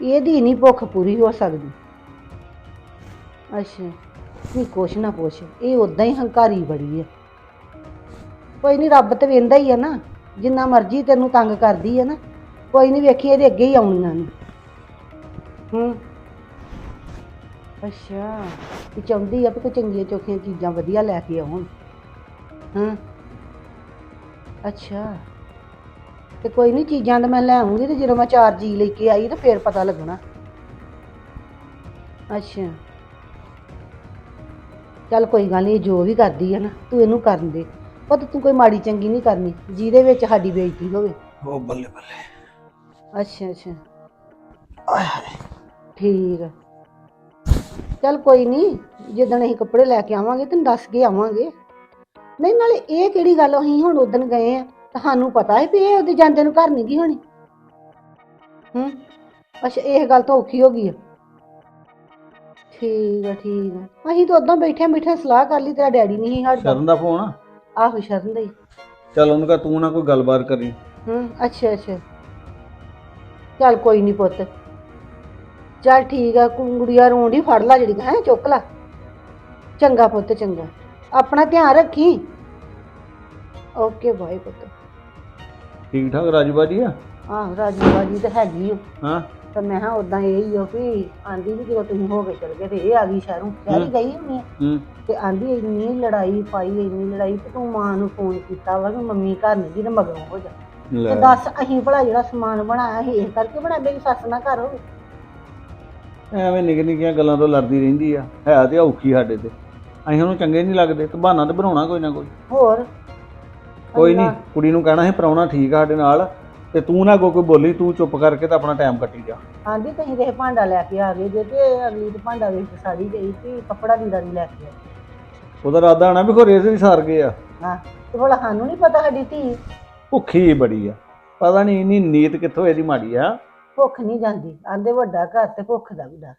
ਇਹਦੀ ਨਹੀਂ ਭੁੱਖ ਪੂਰੀ ਹੋ ਸਕਦੀ। ਅੱਛਾ ਨਹੀਂ ਕੁਛ ਨਾ ਕੁਛ, ਇਹ ਉਦਾਂ ਹੀ ਹੰਕਾਰੀ ਬੜੀ ਹੈ ਕੋਈ ਨਹੀਂ ਰੱਬ ਤੇ ਵੇਂਦਾ ਹੀ ਆ ਨਾ, ਜਿੰਨਾ ਮਰਜ਼ੀ ਤੈਨੂੰ ਤੰਗ ਕਰਦੀ ਹੈ ਨਾ, ਕੋਈ ਨਹੀਂ ਵੇਖੀ ਇਹਦੇ ਅੱਗੇ ਹੀ ਆਉਣੀਆਂ ਨੇ। ਹੂੰ। ਅੱਛਾ ਇਹ ਚਾਹੁੰਦੀ ਆ ਵੀ ਕੋਈ ਚੰਗੀਆਂ ਚੋਖੀਆਂ ਚੀਜ਼ਾਂ ਵਧੀਆ ਲੈ ਕੇ ਆਉਣ। ਹਾਂ। ਅੱਛਾ। ਤੇ ਕੋਈ ਨਹੀਂ ਚੀਜ਼ਾਂ ਤਾਂ ਮੈਂ ਲੈ ਆਉਂਗੀ ਤੇ ਜਦੋਂ ਮੈਂ ਚਾਰ ਜੀ ਲੈ ਕੇ ਆਈ ਤਾਂ ਫੇਰ ਪਤਾ ਲੱਗਣਾ। ਅੱਛਾ। ਚੱਲ ਕੋਈ ਗੱਲ ਨਹੀਂ ਜੋ ਵੀ ਕਰਦੀ ਹੈ ਨਾ ਤੂੰ ਇਹਨੂੰ ਕਰਨ ਦੇ। ਪਰ ਤੂੰ ਕੋਈ ਮਾੜੀ ਚੰਗੀ ਨਹੀਂ ਕਰਨੀ ਜਿਹਦੇ ਵਿੱਚ ਸਾਡੀ ਬੇਇੱਜ਼ਤੀ ਹੋਵੇ। ਉਹ ਬੱਲੇ ਬੱਲੇ। ਅੱਛਾ ਅੱਛਾ। ਠੀਕ ਆ। ਚੱਲ ਕੋਈ ਨਹੀਂ ਜਦੋਂ ਅਸੀਂ ਕੱਪੜੇ ਲੈ ਕੇ ਆਵਾਂਗੇ ਤੈਨੂੰ ਦੱਸ ਕੇ ਆਵਾਂਗੇ। ਨਹੀਂ ਨਾਲੇ ਇਹ ਕਿਹੜੀ ਗੱਲ ਅਸੀਂ ਹੁਣ ਉਦਣ ਗਏ ਆ ਤੁਹਾਨੂੰ ਪਤਾ ਹੈ ਵੀ ਇਹ ਉਹਦੇ ਜਾਂਦੇ ਨੂੰ ਘਰ ਨਹੀਂ ਗਈ ਹੋਣੀ। ਹੂੰ ਅੱਛਾ ਇਹ ਗੱਲ ਤਾਂ ਔਖੀ ਹੋ ਗਈ ਆ। ਠੀਕ ਆ ਠੀਕ ਆ। ਅਸੀਂ ਤਾਂ ਉਦੋਂ ਬੈਠੇ ਬੈਠੇ ਸਲਾਹ ਕਰ ਲਈ ਤੇਰਾ ਡੈਡੀ ਨਹੀਂ ਸੀ ਹਟਦਾ ਸ਼ਰਨ ਦਾ ਫੋਨ ਆ? ਆਹੋ ਸ਼ਰਨ ਦਾ ਹੀ। ਚੱਲ ਉਹਨੂੰ ਕਹ ਤੂੰ ਨਾ ਕੋਈ ਗੱਲਬਾਤ ਕਰੀ। ਹੂੰ ਅੱਛਾ ਅੱਛਾ। ਚੱਲ ਕੋਈ ਨਹੀਂ ਪੁੱਤ। ਚੱਲ ਠੀਕ ਆ ਕੁੰਗੜੀਆਂ ਰੋਂਡੀ ਫੜ ਲਾ ਜਿਹੜੀ ਹੈ ਚੁੱਕ ਲਾ। ਚੰਗਾ ਪੁੱਤ ਚੰਗਾ। ਆਪਣਾ ਧਿਆਨ ਰੱਖੀ। ਓਕੇ ਬਾਏ ਪੁੱਤ। ਠੀਕ ਠਾਕ ਰਾਜੂਬਾਜੀ ਆ? ਆਹ ਰਾਜੀ ਬਾਜੀ ਤਾਂ ਹੈਗੀ ਓ ਹਾਂ। ਪਰ ਮੈਂ ਹਾਂ ਉਦਾਂ ਇਹ ਹੀ ਹੋ ਵੀ ਆਂਦੀ ਵੀ ਜਦੋਂ ਤੁਸੀਂ ਹੋ ਕੇ ਚਲ ਗਏ ਤੇ ਇਹ ਆ ਗਈ ਸ਼ਹਿਰੋਂ। ਸ਼ਹਿਰ ਹੀ ਗਈ ਹੁੰਦੀ ਆ। ਹੂੰ। ਤੇ ਆਂਦੀ ਇੰਨੀ ਲੜਾਈ ਪਾਈ ਇੰਨੀ ਲੜਾਈ ਕਿ ਤੂੰ ਮਾਂ ਨੂੰ ਫੋਨ ਕੀਤਾ ਵਾ ਕਿ ਮੰਮੀ ਘਰ ਨਹੀਂ ਜੀ ਤੇ ਮਗਰੋਂ ਹੋ ਜਾ। ਲੈ। ਤੇ ਦੱਸ ਅਸੀਂ ਭਲਾ ਜਿਹੜਾ ਸਮਾਨ ਬਣਾਇਆ ਸੀ ਇਹ ਕਰਕੇ ਬਣਾ ਮੇਰੀ ਸੱਸ ਨਾ ਘਰ ਹੋਵੇ ਐਵੇਂ ਨਿੱਕੀ ਨਿੱਕੀਆਂ ਗੱਲਾਂ ਤੋਂ ਲੜਦੀ ਰਹਿੰਦੀ ਆ। ਹੈ ਤੇ ਔਖੀ ਸਾਡੇ ਤੇ। ਅਸੀਂ ਉਹਨੂੰ ਚੰਗੇ ਨਹੀਂ ਲੱਗਦੇ ਤੇ ਬਹਾਨਾ ਤੇ ਬਣਾਉਣਾ ਕੋਈ ਨਾ ਕੋਈ। ਹੋਰ? ਕੋਈ ਨਹੀਂ ਕੁੜੀ ਨੂੰ ਕਹਿਣਾ ਸੀ ਪ੍ਰਾਹੁਣਾ ਠੀਕ ਆ ਸਾਡੇ ਨਾਲ ਤੇ ਤੂੰ ਨਾ ਕੋਈ ਕੋਈ ਬੋਲੀ ਤੂੰ ਚੁੱਪ ਕਰਕੇ ਤਾਂ ਆਪਣਾ ਟਾਈਮ ਕੱਟੀ ਜਾ। ਆਂਦੀ ਤੁਸੀਂ ਤੇ ਇਹ ਭਾਂਡਾ ਲੈ ਕੇ ਆ ਗਏ ਜੇ ਤੇ ਅਗਲੀ ਤੇ ਭਾਂਡਾ ਵੇਖ ਕੇ ਸਾੜੀ ਗਈ ਕਿ ਕੱਪੜਾ ਲੀੜਾ ਨਹੀਂ ਲੈ ਕੇ। ਉਹਦਾ ਇਰਾਦਾ ਆਣਾ ਵੀ ਕੋਈ ਰੇਸ ਵੀ ਸਾਰ ਗਏ ਆ। ਹਾਂ ਤੇ ਭਲਾ ਸਾਨੂੰ ਨਹੀਂ ਪਤਾ ਸਾਡੀ ਧੀ। ਭੁੱਖੀ ਬੜੀ ਆ। ਪਤਾ ਨਹੀਂ ਇੰਨੀ ਨੀਤ ਕਿੱਥੋਂ ਇਹਦੀ ਮਾੜੀ ਆ। ਭੁੱਖ ਨਹੀਂ ਜਾਂਦੀ ਆਂਦੇ ਵੱਡਾ ਘਰ ਤੇ ਭੁੱਖ ਦਾ ਵੀ ਡਰ।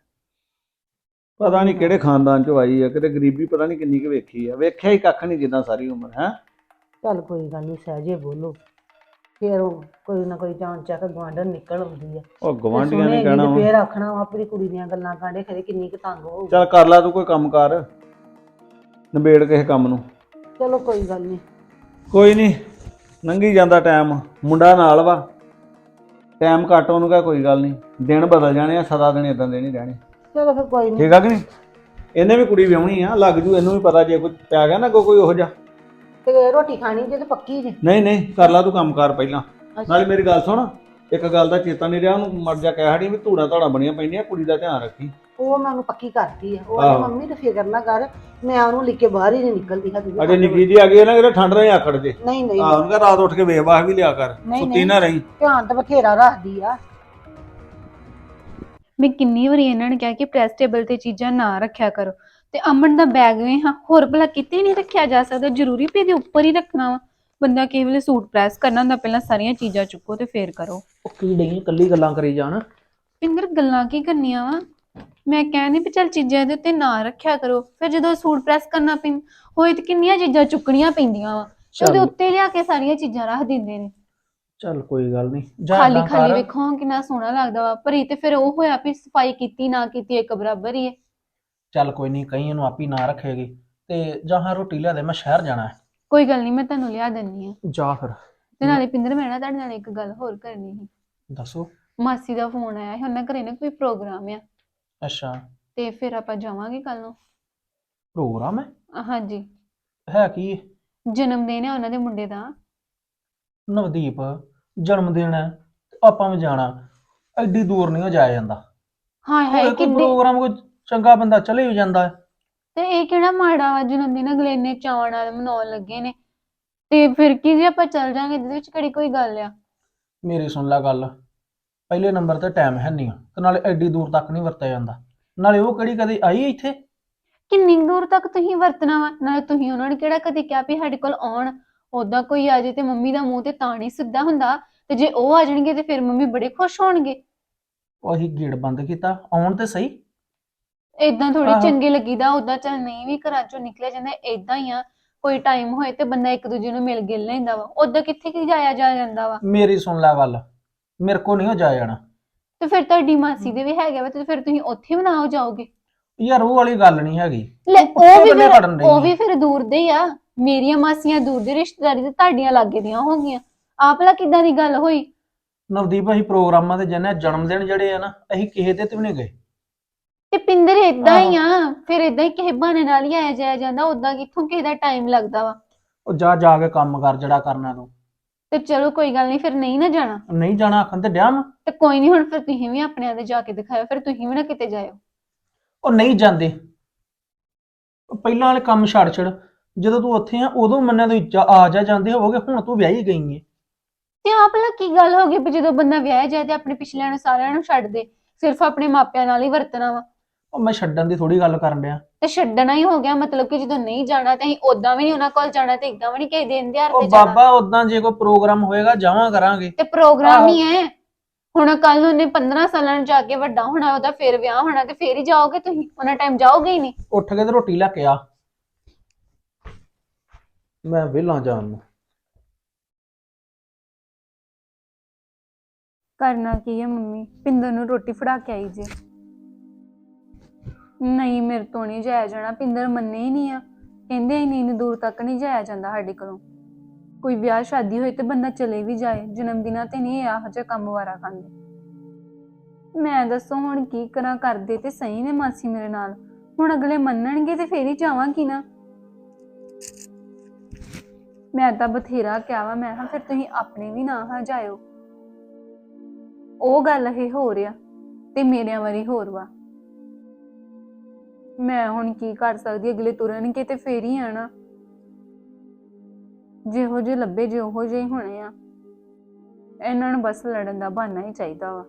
ਪਤਾ ਨਹੀਂ ਕਿਹੜੇ ਖਾਨਦਾਨ ਚੋਂ ਆਈ ਆ ਕਿਤੇ ਗਰੀਬੀ ਪਤਾ ਨਹੀਂ ਕਿੰਨੀ ਕੁ ਵੇਖੀ ਆ। ਵੇਖਿਆ ਹੀ ਕੱਖ ਨਹੀਂ ਜਿੱਦਾਂ ਸਾਰੀ ਉਮਰ ਹੈ? ਚੱਲ ਕੋਈ ਗੱਲ ਨਹੀਂ ਸਹਜੇ ਬੋਲੋ। ਫਿਰ ਉਹ ਕੋਈ ਨਾ ਕੋਈ ਜਾਣ ਚੱਕ ਗਵਾਂਢਣ ਨਿਕਲ ਆਉਂਦੀ ਆ। ਉਹ ਗਵਾਂਢੀਆਂ ਨੇ ਕਹਿਣਾ ਵਾ। ਫੇਰ ਆਖਣਾ ਵਾ ਆਪਣੀ ਕੁੜੀ ਦੀਆਂ ਗੱਲਾਂ ਕਾਂਡੇ ਖਰੇ ਕਿੰਨੀ ਕੁ ਤੰਗ ਹੋਊ ਚੱਲ ਕਰ ਲੈ ਤੂੰ ਕੋਈ ਕੰਮ ਕਰ ਨਿਬੇੜ ਕਿਸੇ ਕੰਮ ਨੂੰ। ਚਲੋ ਕੋਈ ਗੱਲ ਨਹੀਂ। ਕੋਈ ਨਹੀਂ ਲੰਘੀ ਜਾਂਦਾ ਟਾਈਮ ਮੁੰਡਾ ਨਾਲ ਵਾ। ਟਾਈਮ ਘੱਟ ਉਹਨੂੰ ਕਹ ਕੋਈ ਗੱਲ ਨਹੀਂ ਦਿਨ ਬਦਲ ਜਾਣੇ ਆ ਸਦਾ ਦਿਨ ਇਦਾਂ ਦੇ ਨਹੀਂ ਰਹਿਣੇ। ਚਲੋ ਫਿਰ ਕੋਈ ਨਹੀਂ ਠੀਕ ਆ ਕਿ ਨਹੀਂ? ਇਹਨੇ ਵੀ ਕੁੜੀ ਵਿਆਹਣੀ ਆ ਲੱਗ ਜੂ ਇਹਨੂੰ ਵੀ ਪਤਾ ਜੇ ਕੋਈ ਪੈ ਗਿਆ ਨਾ ਕੋਈ ਕੋਈ ਉਹੋ ਜਿਹਾ। ਤੇ ਰੋਟੀ ਖਾਣੀ ਜੇ ਤੇ ਪੱਕੀ ਜੇ। ਨਹੀਂ ਨਹੀਂ ਕਰ ਲਾ ਤੂੰ ਕੰਮ ਕਰ ਪਹਿਲਾਂ। ਨਾਲੇ ਮੇਰੀ ਗੱਲ ਸੁਣ ਇੱਕ ਗੱਲ ਦਾ ਚੇਤਾ ਨਹੀਂ ਰਿਹਾ ਉਹਨੂੰ ਮਰ ਜਾ ਕਹਿ ਹੜੀ ਵੀ ਧੂੜਾ ਧਾੜਾ ਬਣੀਆਂ ਪੈਂਦੀਆਂ ਕੁੜੀ ਦਾ ਧਿਆਨ ਰੱਖੀ। ਉਹ ਮੈਂ ਉਹਨੂੰ ਪੱਕੀ ਕਰਤੀ ਆ। ਉਹ ਆਹੋ। ਮੰਮੀ ਤੇ ਫਿਕਰ ਨਾ ਕਰ ਮੈਂ ਉਹਨੂੰ ਲਿਖ ਕੇ ਬਾਹਰ ਹੀ ਨਹੀਂ ਨਿਕਲਦੀ ਹੈਗੀ ਅਜੇ ਨਿੱਕੀ ਜੀ ਆ ਗਈ ਨਾ ਕਿਤੇ ਠੰਡ ਰਹੇ ਆਖੜ ਜੇ। ਨਹੀਂ ਨਹੀਂ ਆ ਉਹਨੂੰ ਰਾਤ ਉੱਠ ਕੇ ਵੇਖ ਵਾਹ ਵੀ ਲਿਆ ਕਰ ਨਹੀਂ, ਸੁੱਤੀ ਨਹੀਂ। ਨਾ ਰਹੀ। ਧਿਆਨ ਤਾਂ ਬਥੇਰਾ ਰੱਖਦੀ ਆ। ਮੈਂ ਕਿੰਨੀ ਵਾਰੀ ਇਹਨਾਂ ਨੇ ਕਿਹਾ ਕਿ ਪ੍ਰੈਸ ਟੇਬਲ ਤੇ ਚੀਜ਼ਾਂ ਨਾ ਰੱਖਿਆ ਕਰੋ। ਤੇ ਅਮਨ ਦਾ ਬੈਗ ਵੀ ਹਾਂ ਹੋਰ ਭਲਾ ਕਿਤੇ ਨਹੀਂ ਰੱਖਿਆ ਜਾ ਸਕਦਾ ਜ਼ਰੂਰੀ ਵੀ ਇਹਦੇ ਉੱਪਰ ਹੀ ਰੱਖਣਾ ਵਾ। ਬੰਦਾ ਕਈ ਵੇਲੇ ਸੂਟ ਪ੍ਰੈਸ ਕਰਨਾ ਹੁੰਦਾ ਪਹਿਲਾਂ ਸਾਰੀਆਂ ਚੀਜ਼ਾਂ ਚੁੱਕੋ ਤੇ ਫੇਰ ਕਰੋ। ਉਹ ਕੀ ਡਈ ਕੱਲੀ ਗੱਲਾਂ ਕਰੀ ਜਾਣ? ਪਿੰਦਰ ਗੱਲਾਂ ਕੀ ਕਰਨੀਆਂ ਵਾ? ਮੈਂ ਕਹਿੰਦੀ ਵੀ ਚੱਲ ਚੀਜ਼ਾਂ ਇਹਦੇ ਉੱਤੇ ਨਾ ਰੱਖਿਆ ਕਰੋ ਫਿਰ ਜਦੋਂ ਸੂਟ ਪ੍ਰੈਸ ਕਰਨਾ ਪੈਂ ਹੋਏ ਤੇ ਕਿੰਨੀਆਂ ਚੀਜ਼ਾਂ ਚੁੱਕਣੀਆਂ ਪੈਂਦੀਆਂ ਵਾ। ਤੇ ਉਹਦੇ ਚੱਲ। ਉੱਤੇ ਲਿਆ ਕੇ ਸਾਰੀਆਂ ਚੀਜ਼ਾਂ ਰੱਖ ਦਿੰਦੇ ਨੇ। ਚੱਲ ਕੋਈ ਗੱਲ ਨਹੀਂ ਜਾ ਖਾਲੀ ਏਦਾਂ ਖਾਲੀ ਕਰ। ਵੇਖੋ ਕਿੰਨਾ ਸੋਹਣਾ ਲੱਗਦਾ ਵਾ। ਪਰ ਇਹ ਤੇ ਫਿਰ ਉਹ ਹੋਇਆ ਵੀ ਸਫ਼ਾਈ ਕੀਤੀ ਨਾ ਕੀਤੀ ਇੱਕ ਬਰਾਬਰ ਹੀ ਹੈ। ਚੱਲ ਕੋਈ ਨਹੀਂ ਕਈ ਇਹਨੂੰ ਆਪੀ ਨਾ ਰੱਖੇਗੀ। ਤੇ ਜਾਂ ਹਾਂ ਰੋਟੀ ਲਿਆ ਦੇ ਮੈਂ ਸ਼ਹਿਰ ਜਾਣਾ ਹੈ। ਕੋਈ ਗੱਲ ਨਹੀਂ ਮੈਂ ਤੁਹਾਨੂੰ ਲਿਆ ਦਿੰਨੀ ਆ ਜਾ ਫਿਰ। ਤੇ ਨਾਲੇ ਪਿੰਦਰ ਮੈਂ ਨਾ ਤੁਹਾਡੇ ਨਾਲ ਇੱਕ ਗੱਲ ਹੋਰ ਕਰਨੀ ਸੀ। ਦੱਸੋ। ਮਾਸੀ ਦਾ ਫੋਨ ਆਇਆ ਸੀ ਉਹਨਾਂ ਘਰੇ ਨਾ ਕੋਈ ਪ੍ਰੋਗਰਾਮ ਆ। ਅੱਛਾ। ਤੇ ਫਿਰ ਆਪਾਂ ਜਾਵਾਂਗੇ ਕੱਲ ਨੂੰ। ਪ੍ਰੋਗਰਾਮ ਹੈ? ਹਾਂਜੀ। ਹੈ ਕੀ? ਜਨਮ ਦਿਨ ਹੈ ਉਹਨਾਂ ਦੇ ਮੁੰਡੇ ਦਾ। ਨਵਦੀਪ ਜਨਮ ਦਿਨ ਹੈ ਤੇ ਆਪਾਂ ਵੀ ਜਾਣਾ। ਐਡੀ ਦੂਰ ਨਹੀਂ ਹੋ ਜਾਇਆ ਜਾਂਦਾ। ਹਾਏ ਹਾਏ ਕੋਈ ਕਿੱਡੇ ਪ੍ਰੋਗਰਾਮ ਕੋਈ ਚੰਗਾ ਬੰਦਾ ਚਲੇ ਵੀ ਜਾਂਦਾ ਹੈ। ਤੇ ਇਹ ਕਿਹੜਾ ਮਾੜਾ ਵਾ ਜਨਮ ਦਿਨ ਅਗਲੇ ਇੰਨੇ ਚਾਅ ਨਾਲ ਮਨਾਉਣ ਲੱਗੇ ਨੇ। ਤੇ ਫਿਰ ਕੀ ਜੇ ਆਪਾਂ ਚੱਲ ਜਾਾਂਗੇ ਇਹਦੇ ਵਿੱਚ ਕਿਹੜੀ ਕੋਈ ਗੱਲ ਆ? ਮੇਰੀ ਸੁਣ ਲੈ ਗੱਲ। ਪਹਿਲੇ ਨੰਬਰ ਤੇ ਟਾਈਮ ਹੈ ਨਹੀਂ ਤੇ ਨਾਲੇ ਐਡੀ ਦੂਰ ਤੱਕ ਨਹੀਂ ਵਰਤਿਆ ਜਾਂਦਾ। ਨਾਲੇ ਉਹ ਕਿਹੜੀ ਕਦੇ ਆਈ ਇੱਥੇ? ਕਿੰਨੀ ਦੂਰ ਤੱਕ ਤੁਸੀਂ ਵਰਤਣਾ ਵਾ? ਨਾਲੇ ਤੁਸੀਂ ਉਹਨਾਂ ਨੇ ਕਿਹੜਾ ਕਦੇ ਕਿਹਾ ਵੀ ਸਾਡੇ ਕੋਲ ਆਉਣ? ਓਦਾਂ ਕੋਈ ਆ ਜੇ ਤੇ ਮੰਮੀ ਦਾ ਮੂੰਹ ਤੇ ਤਾਂ ਨਹੀਂ ਸਿੱਧਾ ਹੁੰਦਾ ਤੇ ਜੇ ਉਹ ਆ ਜਾਣਗੇ ਤੇ ਫਿਰ ਮੰਮੀ ਬੜੇ ਖੁਸ਼ ਹੋਣਗੇ। ਉਹ ਅਸੀਂ ਗੇਟ ਬੰਦ ਕੀਤਾ ਆਉਣ ਤੇ ਸਹੀ? ਏਦਾਂ ਥੋੜੀ ਆਹੋ। ਚੰਗੇ ਲੱਗੀਦਾ ਓਦਾਂ ਚੱਲ ਨਹੀਂ ਵੀ ਘਰਾਂ ਚੋਂ ਨਿਕਲਿਆ ਜਾਂਦਾ ਏਦਾਂ ਹੀ ਆ ਕੋਈ ਟਾਈਮ ਹੋਏ ਤੇ ਬੰਦਾ ਇੱਕ ਦੂਜੇ ਨੂੰ ਮਿਲ ਗਿਲ ਲੈਂਦਾ ਵਾ। ਓਦਾਂ ਕਿੱਥੇ ਕਿ ਜਾਇਆ ਜਾ ਜਾਂਦਾ ਵਾ? ਮੇਰੀ ਸੁਣ ਲੈ ਗੱਲ ਮੇਰੇ ਕੋ ਨਹੀਂ ਹੋ ਜਾਇਆ ਜਾਣਾ। ਤੇ ਫਿਰ ਤੁਹਾਡੀ ਮਾਸੀ ਦੇ ਵੀ ਹੈਗੇ ਵਾ ਤੇ ਫਿਰ ਤੁਸੀਂ ਉੱਥੇ ਬਣਾਓ ਜਾਓਗੇ। ਯਾਰ ਉਹ ਵਾਲੀ ਗੱਲ ਨਹੀਂ ਹੈਗੀ। ਲੈ ਉਹ ਵੀ ਗੱਲਾਂ ਫਿਰ ਕਰਨ ਡਈ ਉਹ ਆ। ਵੀ ਫਿਰ ਦੂਰ ਦੇ ਹੀ ਆ। ਮੇਰੀਆਂ ਮਾਸੀਆਂ ਦੂਰ ਦੇ ਰਿਸ਼ਤੇਦਾਰੀ ਤੇ ਤੁਹਾਡੀਆਂ ਲਾਗੇ ਦੀਆਂ ਹੋ ਗਈਆਂ। ਆਪ ਲਾ ਕਿੱਦਾਂ ਦੀ ਗੱਲ ਹੋਈ? ਨਵਦੀਪ ਅਸੀਂ ਪ੍ਰੋਗਰਾਮਾਂ ਤੇ ਜਨੇ ਜਨਮ ਦਿਨ ਜਿਹੜੇ ਆ ਨਾ ਅਸੀਂ ਕਿਸੇ ਦੇ ਤੇ ਵੀ ਨਹੀਂ ਗਏ। ਤੇ ਪਿੰਦਰ ਏਦਾਂ ਹੀ ਆ ਫਿਰ ਏਦਾਂ ਹੀ ਕਿਸੇ ਬਹਾਨੇ ਨਾਲ ਹੀ ਆਇਆ ਜਾਇਆ ਜਾਂਦਾ ਓਦਾਂ ਕਿੱਥੋਂ ਕਿਸੇ ਦਾ ਟਾਈਮ ਲੱਗਦਾ ਵਾ? ਉਹ ਜਾ ਜਾ ਕੇ ਕੰਮ ਕਰ ਜਿਹੜਾ ਕਰਨਾ ਤੂੰ। ਤੇ ਚਲੋ ਕੋਈ ਗੱਲ ਨਹੀਂ ਫਿਰ ਨਹੀਂ ਨਾ ਜਾਣਾ? ਨਹੀਂ ਜਾਣਾ ਆਖਣ ਤੇ ਡਿਆ ਮੈਂ ਤੇ ਕੋਈ ਨਹੀਂ ਹੁਣ ਫਿਰ ਤੁਸੀਂ ਵੀ ਆਪਣਿਆਂ ਦੇ ਜਾ ਕੇ ਦਿਖਾਇਓ ਫਿਰ ਤੁਸੀਂ ਵੀ ਨਾ ਕਿਤੇ ਜਾਇਓ। ਉਹ ਨਹੀਂ ਜਾਂਦੇ। ਉਹ ਪਹਿਲਾਂ ਵਾਲੇ ਕੰਮ ਛੱਡ ਛੱਡ ਜਦੋਂ ਤੂੰ ਉੱਥੇ ਆ ਉਦੋਂ ਮੰਨਿਆ ਤੂੰ ਆ ਜਾ ਜਾਂਦੇ ਹੋਵੋਗੇ ਹੁਣ ਤੂੰ ਵਿਆਹੀ ਗਈ ਏ। ਤੇ ਆਪ ਲਾ ਕੀ ਗੱਲ ਹੋ ਗਈ ਵੀ ਜਦੋਂ ਬੰਦਾ ਵਿਆਹ ਜਾਏ ਤੇ ਆਪਣੇ ਪਿਛਲਿਆਂ ਨੂੰ ਸਾਰਿਆਂ ਨੂੰ ਛੱਡ ਦੇ ਸਿਰਫ ਆਪਣੇ ਮਾਪਿਆਂ ਨਾਲ ਹੀ ਵਰਤਣਾ ਵਾ। ਉਹ ਮੈਂ ਛੱਡਣ ਦੀ ਥੋੜੀ ਗੱਲ ਕਰਨ ਡਿਆ। ਤੇ ਛੱਡਣਾ ਹੀ ਹੋ ਗਿਆ ਮਤਲਬ ਕਿ ਜਦੋਂ ਨਹੀਂ ਜਾਣਾ ਤੇ ਅਸੀਂ ਉਦਾਂ ਵੀ ਨਹੀਂ ਉਹਨਾਂ ਕੋਲ ਜਾਣਾ ਤੇ ਇਦਾਂ ਵੀ ਨਹੀਂ ਕਿਸੇ ਦਿਨ ਦਿਹਾੜ ਉਹ ਤੇ ਜਾਣਾ। ਬਾਬਾ ਉਦਾਂ ਜੇ ਕੋਈ ਪ੍ਰੋਗਰਾਮ ਹੋਏਗਾ ਜਾਵਾਂ ਕਰਾਂਗੇ। ਤੇ ਪ੍ਰੋਗਰਾਮ ਆਹੋ। ਹੀ ਹੈ ਹੁਣ ਕੱਲ ਨੂੰ ਉਹਨੇ 15 ਸਾਲਾਂ ਨੂੰ ਜਾ ਕੇ ਵੱਡਾ ਹੋਣਾ ਉਹਦਾ ਫੇਰ ਵਿਆਹ ਹੋਣਾ ਤੇ ਫੇਰ ਹੀ ਜਾਓਗੇ ਤੁਸੀਂ ਉਹਨਾਂ ਟਾਈਮ ਜਾਓਗੇ ਹੀ ਨਹੀਂ। ਉੱਠ ਕੇ ਤੇ ਰੋਟੀ ਲੈ ਕੇ ਆ। ਮੈਂ ਵਿਹਲਾ ਜਾਣ ਨੂੰ। ਕਰਨਾ ਕੀ ਹੈ ਮੰਮੀ? ਪਿੰਦਰ ਨੂੰ ਰੋਟੀ ਫੜਾ ਕੇ ਆਈ ਜੇ। ਨਹੀਂ, ਮੇਰੇ ਤੋਂ ਨਹੀਂ ਜਾਇਆ ਜਾਣਾ। ਪਿੰਦਰ ਮੰਨੇ ਹੀ ਨਹੀਂ ਆ। ਕਹਿੰਦੇ ਹੀ ਨਹੀਂ ਇੰਨੀ ਦੂਰ ਤੱਕ ਨਹੀਂ ਜਾਇਆ ਜਾਂਦਾ ਸਾਡੇ ਕੋਲੋਂ। ਕੋਈ ਵਿਆਹ ਸ਼ਾਦੀ ਹੋਏ ਤੇ ਬੰਦਾ ਚਲੇ ਵੀ ਜਾਏ। ਜਨਮ ਦਿਨਾਂ ਤੇ ਨਹੀਂ ਇਹੋ ਜਿਹਾ ਕੰਮ ਵਾਰਾ ਖਾਂਦੇ ਮੈਂ ਦੱਸੋ ਹੁਣ ਕੀ ਕਰਾਂ? ਕਰਦੇ ਤੇ ਸਹੀ ਨੇ ਮਾਸੀ ਮੇਰੇ ਨਾਲ। ਹੁਣ ਅਗਲੇ ਮੰਨਣਗੇ ਤੇ ਫੇਰ ਹੀ ਜਾਵਾਂਗੀ ਨਾ? ਮੈਂ ਤਾਂ ਬਥੇਰਾ ਕਿਹਾ ਵਾ, ਮੈਂ ਹਾਂ ਫਿਰ ਤੁਸੀਂ ਆਪਣੇ ਵੀ ਨਾ ਹਾਂ ਜਾਇਓ ਉਹ ਗੱਲ ਇਹ ਹੋ ਰਿਹਾ ਤੇ ਮੇਰਿਆਂ ਵਾਰੀ ਹੋਰ ਵਾ। ਮੈਂ ਹੁਣ ਕੀ ਕਰ ਸਕਦੀ, ਅਗਲੇ ਤੁਰਨਗੇ ਤੇ ਫੇਰ ਹੀ ਆਣਾ। ਜਿਹੋ ਜੇ ਲੱਭੇ ਜੇ ਉਹੋ ਜਿਹੇ ਹੀ ਹੋਣੇ ਆ। ਇਹਨਾਂ ਨੂੰ ਬਸ ਲੜਨ ਦਾ ਬਹਾਨਾ ਹੀ ਚਾਹੀਦਾ ਵਾ।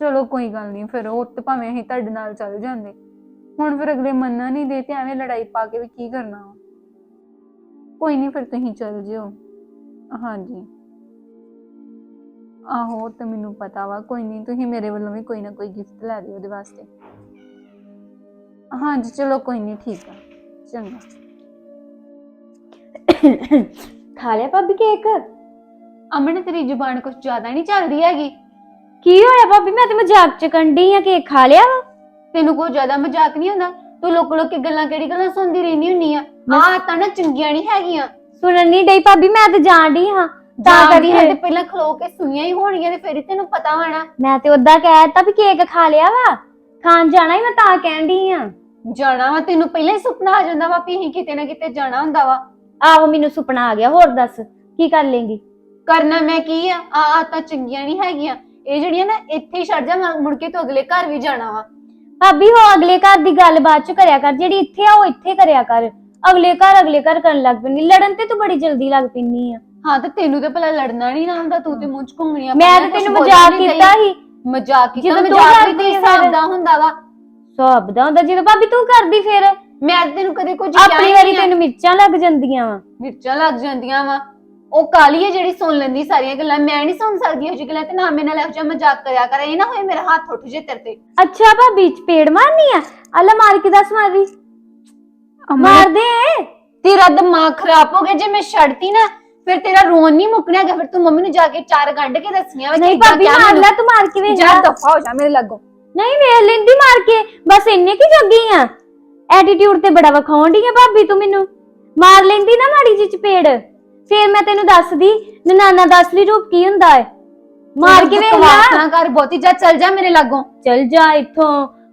ਚਲੋ ਕੋਈ ਗੱਲ ਨਹੀਂ, ਫਿਰ ਉਹ ਤੇ ਭਾਵੇਂ ਅਸੀਂ ਤੁਹਾਡੇ ਨਾਲ ਚੱਲ ਜਾਂਦੇ। ਹੁਣ ਫਿਰ ਅਗਲੇ ਮੰਨਣਾ ਨਹੀਂ ਦੇ ਤੇ ਐਵੇਂ ਲੜਾਈ ਪਾ ਕੇ ਵੀ ਕੀ ਕਰਨਾ ਵਾ। ਕੋਈ ਨਹੀਂ ਫਿਰ ਤੁਸੀਂ ਚੱਲ ਜਿਓ। ਹਾਂਜੀ। ਆਹੋ ਤੇ ਮੈਨੂੰ ਪਤਾ ਵਾ ਕੋਈ ਨਹੀਂ ਤੁਸੀਂ ਮੇਰੇ ਵੱਲੋਂ ਵੀ ਕੋਈ ਨਾ ਕੋਈ ਗਿਫਟ ਲੈ ਦਿਓ ਉਹਦੇ ਵਾਸਤੇ। ਹਾਂਜੀ ਚਲੋ ਕੋਈ ਨਹੀਂ ਠੀਕ ਆ ਚੰਗਾ। ਖਾ ਲਿਆ ਭਾਬੀ ਕੇਕ? ਅਮਨ ਤੇਰੀ ਜ਼ੁਬਾਨ ਕੁਝ ਜ਼ਿਆਦਾ ਨਹੀਂ ਚੱਲਦੀ ਹੈਗੀ। ਕੀ ਹੋਇਆ ਭਾਬੀ? ਮੈਂ ਤੇ ਮਜ਼ਾਕ ਚ ਕੰਡੀ ਆ ਕੇਕ ਖਾ ਲਿਆ ਵਾ। ਤੈਨੂੰ ਕੋਈ ਜ਼ਿਆਦਾ ਮਜ਼ਾਕ ਨਹੀਂ ਹੁੰਦਾ? ਤੂੰ ਲੋਕ ਲੋਕ ਕੀ ਗੱਲਾਂ ਕਿਹੜੀ ਗੱਲਾਂ ਸੁਣਦੀ ਰਹਿੰਦੀ ਹੁੰਨੀ ਆ? ਆਹ ਤਾਂ ਨਾ ਚੰਗੀਆਂ ਨਹੀਂ ਹੈਗੀਆਂ। ਸੁਣਨ ਨਹੀਂ ਡਈ ਭਾਬੀ ਮੈਂ ਤੇ ਜਾਣ ਡਈ ਹਾਂ। ਤਾਂ ਜਾਣਦੀ ਹੈ ਤੇ ਪਹਿਲਾਂ ਖਲੋ ਕੇ ਸੁਣੀਆਂ ਹੀ ਹੋਣਗੀਆਂ ਤੇ ਫਿਰ ਹੀ ਤੈਨੂੰ ਪਤਾ ਹੋਣਾ। ਮੈਂ ਤੇ ਉਦਾਂ ਕਹਿਤਾ ਵੀ ਕੇਕ ਖਾ ਲਿਆ ਵਾ। ਖਾਣ ਜਾਣਾ ਹੀ ਮੈਂ ਤਾਂ ਕਹਿਣ ਡਈ ਆ ਜਾਣਾ ਵਾ ਤੈਨੂੰ ਪਹਿਲਾਂ ਹੀ ਸੁਪਨਾ ਆ ਜਾਂਦਾ ਵਾ ਵੀ ਅਸੀਂ ਕਿਤੇ ਨਾ ਕਿਤੇ ਜਾਣਾ ਹੁੰਦਾ ਵਾ। ਆਹੋ ਮੈਨੂੰ ਸੁਪਨਾ ਆ ਗਿਆ ਹੋਰ ਦੱਸ ਕੀ ਕਰ ਲੇਂਗੀ? ਕਰਨਾ ਮੈਂ ਕੀ ਆ? ਆ ਆ ਤਾਂ ਚੰਗੀਆਂ ਨਹੀਂ ਹੈਗੀਆਂ। ਇਹ ਜਿਹੜੀਆਂ ਨਾ ਇੱਥੇ ਹੀ ਛੱਡ ਜਾ ਮੁੜ ਕੇ ਤੂੰ ਅਗਲੇ ਘਰ ਵੀ ਜਾਣਾ ਵਾ। ਭਾਬੀ ਹੋ ਅਗਲੇ ਘਰ ਦੀ ਗੱਲ ਬਾਅਦ ਚ ਕਰਿਆ ਕਰ ਜਿਹੜੀ ਇੱਥੇ ਆ ਉਹ ਇੱਥੇ ਕਰਿਆ ਕਰ। ਅਗਲੇ ਘਰ ਅਗਲੇ ਘਰ ਕਰਨ ਲੱਗ ਪੈਂਦੀ। ਲੜਨ ਤੇ ਤੂੰ ਬੜੀ ਜਲਦੀ ਲੱਗ ਪੈਂਦੀ ਆ। ਹਾਂ ਤੇ ਤੈਨੂੰ ਤੇ ਭਲਾ ਲੜਨਾ ਨਹੀਂ ਹੁੰਦਾ ਤੂੰ ਤੇ ਚ ਘੁੰਗਣੀਆਂ ਮੈਂ ਤੇ ਤੈਨੂੰ ਮਜ਼ਾਕ ਕੀਤਾ। ਸੀ। ਮਜ਼ਾਕ ਕੀਤਾ ਮਜ਼ਾਕ ਵੀ ਤੇ। ਹਿਸਾਬ ਦਾ ਹੁੰਦਾ ਵਾ। ਦਾ ਹੁੰਦਾ ਜਦੋਂ ਭਾਬੀ ਤੂੰ ਕਰਦੀ ਫਿਰ। ਮੈਂ ਤੈਨੂੰ ਕਦੇ ਕੁਝ ਕਿਹਾ ਆਪਣੀ ਵਾਰੀ। ਤੈਨੂੰ ਮਿਰਚਾਂ ਲੱਗ ਜਾਂਦੀਆਂ ਵਾ। ਮਿਰਚਾਂ ਲੱਗ ਜਾਂਦੀਆਂ ਵਾ। ਉਹ ਕਾਲੀ ਹੈ ਜਿਹੜੀ ਸੁਣ ਲੈਂਦੀ ਸਾਰੀਆਂ ਗੱਲਾਂ। ਮੈਂ ਨਹੀਂ ਸੁਣ ਸਕਦੀ ਇਹ ਜਿਹੀ ਗੱਲਾਂ ਤੇ ਨਾ ਮੇਰੇ ਨਾਲ ਇਹੋ ਜਿਹਾ ਮਜ਼ਾਕ ਕਰਿਆ ਕਰ। ਇਹ ਨਾ ਹੋਏ ਮੇਰਾ ਹੱਥ ਉੱਠ ਜੇ ਤੇਰੇ ਤੇ। ਅੱਛਾ ਭਾਬੀ ਚਪੇੜ ਮਾਰਨੀ ਆ? ਅੱਲਾ ਮਾਰ ਕੇ ਦੱਸ ਮਾਰੀ ਮਾਰ ਦੇ ਤੇਰਾ ਦਿਮਾਗ ਖਰਾਬ ਹੋ ਗਿਆ। ਜੇ ਮੈਂ ਛੱਡਤੀ ਨਾ ਫਿਰ ਤੇਰਾ ਰੋਣ ਨਹੀਂ ਮੁੱਕਣਾ ਹੈਗਾ। ਫਿਰ ਤੂੰ ਮੰਮੀ ਨੂੰ ਜਾ ਕੇ ਚਾਰ ਗੰਢ ਕੇ ਦੱਸੀਆਂ ਵਾ ਨਹੀਂ ਭਾਬੀ ਮਾਰ। ਲੈ ਤੂੰ ਮਾਰ ਕੇ ਵੇਖ ਜਾ ਦਫਾ ਹੋ ਜਾ ਮੇਰੇ ਲਾਗੋਂ। ਨਹੀਂ ਵੇਖ ਲੈਂਦੀ ਮਾਰ ਕੇ। ਬਸ ਇੰਨੇ ਕੀ ਜੋਗੀ ਆ। ਐਟੀਟਿਊਡ ਤੇ ਬੜਾ ਵਿਖਾਉਣ ਡਈ ਆ ਭਾਬੀ ਤੂੰ ਮੈਨੂੰ। ਮਾਰ ਲੈਂਦੀ ਨਾ ਮਾੜੀ ਜਿਹੀ ਚਪੇੜ ਫੇਰ ਮੈਂ ਤੈਨੂੰ ਦੱਸਦੀ ਨਨਾਨਾ ਦਾ ਅਸਲੀ ਰੂਪ ਕੀ ਹੁੰਦਾ ਹੈ ਮਾਰ ਕੇ ਵੇਖ ਲੈ। ਨਾ ਕਰ ਬਹੁਤੀ ਜਾ ਚੱਲ ਜਾ ਮੇਰੇ ਲਾਗੋਂ। ਚਲ ਜਾ ਇੱਥੋਂ।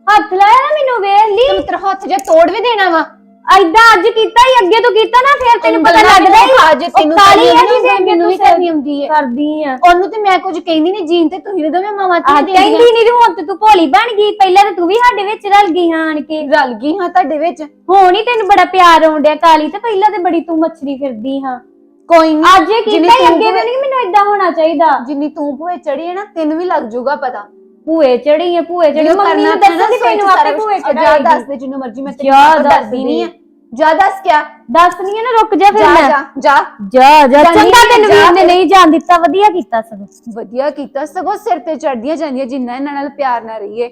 ਹੱਥ ਲਾਇਆ ਨਾ ਮੈਨੂੰ ਵੇਖ ਲਈ। ਤੇ ਤੇਰਾ ਹੱਥ ਜੇ ਤੋੜ ਵੀ ਦੇਣਾ ਵਾ। ਐਦਾਂ ਅੱਜ ਕੀਤਾ ਹੀ ਅੱਗੇ ਤੋਂ ਕੀਤਾ ਨਾ ਫੇਰ ਤੈਨੂੰ ਪਤਾ ਲੱਗਦਾ ਹੀ। ਅੱਜ ਤੈਨੂੰ ਕਾਲੀ ਕਰਨੀ ਜਿਹਦੇ ਮੈਨੂੰ ਵੀ ਕਰਨੀ ਆਉਂਦੀ ਹੈ ਕਰਦੀ ਆ। ਉਹਨੂੰ ਤੇ ਮੈਂ ਕੁਝ ਕਹਿੰਦੀ ਨਹੀਂ ਜੀਨ ਤੇ ਤੁਸੀਂ ਦੋਵੇਂ ਮਾਵਾਂ ਆ ਧੀਆਂ ਕਹਿੰਦੀ ਨਹੀਂ ਹੁਣ ਤੇ ਤੂੰ ਭੋਲੀ ਬਣ ਗਈ ਪਹਿਲਾਂ ਤਾਂ ਤੂੰ ਵੀ ਸਾਡੇ ਵਿੱਚ ਰਲ ਗਈ ਹਾਂ ਆਣ ਕੇ। ਰਲ ਗਈ ਹਾਂ ਤੁਹਾਡੇ ਵਿੱਚ। ਹੁਣ ਹੀ ਤੈਨੂੰ ਬੜਾ ਪਿਆਰ ਆਉਂਦਿਆ ਕਾਲੀ ਤੇ ਪਹਿਲਾਂ ਤੇ ਬੜੀ ਤੂੰ ਮੱਛਰੀ ਫਿਰਦੀ ਹਾਂ। ਕੋਈ ਨਹੀਂ ਅੱਜ ਇਹ ਕੀਤਾ ਹੀ ਅੱਗੇ ਵੀ ਨਹੀਂ ਮੈਨੂੰ ਇਦਾਂ ਹੋਣਾ ਚਾਹੀਦਾ। ਜਿੰਨੀ ਤੂੰ ਭੂਏ ਚੜੀ ਹੈ ਨਾ ਤੈਨੂੰ ਵੀ ਲੱਗ ਜਾਊਗਾ ਪਤਾ। ਭੂਏ ਚੜੀ ਆ ਭੂਏ ਚੜੀ ਮੰਮੀ ਨੂੰ ਸੋਚ ਤੈਨੂੰ ਸਾਰਾ ਆਪੇ ਭੂਏ ਕੁਛ। ਜਾ ਦੱਸ ਦੇ ਜਿੰਨੂੰ ਮਰਜ਼ੀ ਮੈਂ ਤੈਨੂੰ ਦੱਸ ਦੱਸਦੀ ਨਹੀਂ। ਆ ਜਾ ਦੱਸ ਕਿਆ? ਦੱਸ ਨਹੀਂ ਆ ਨਾ ਰੁਕ ਜਾ ਫਿਰ ਮੈਂ। ਜਾ ਜਾ। ਜਾ ਚੰਗਾ ਨੀ, ਤੈਨੂੰ ਵੀਰ ਨੇ। ਨਹੀਂ ਜਾਣ ਦਿੱਤਾ ਵਧੀਆ ਕੀਤਾ ਸਗੋਂ। ਵਧੀਆ ਕੀਤਾ ਸਗੋਂ ਸਿਰ ਤੇ ਚੜਦੀਆਂ ਜਾਂਦੀਆਂ ਜਿੰਨਾ ਇਹਨਾਂ ਨਾਲ ਪਿਆਰ ਨਾ ਰਹੀਏ।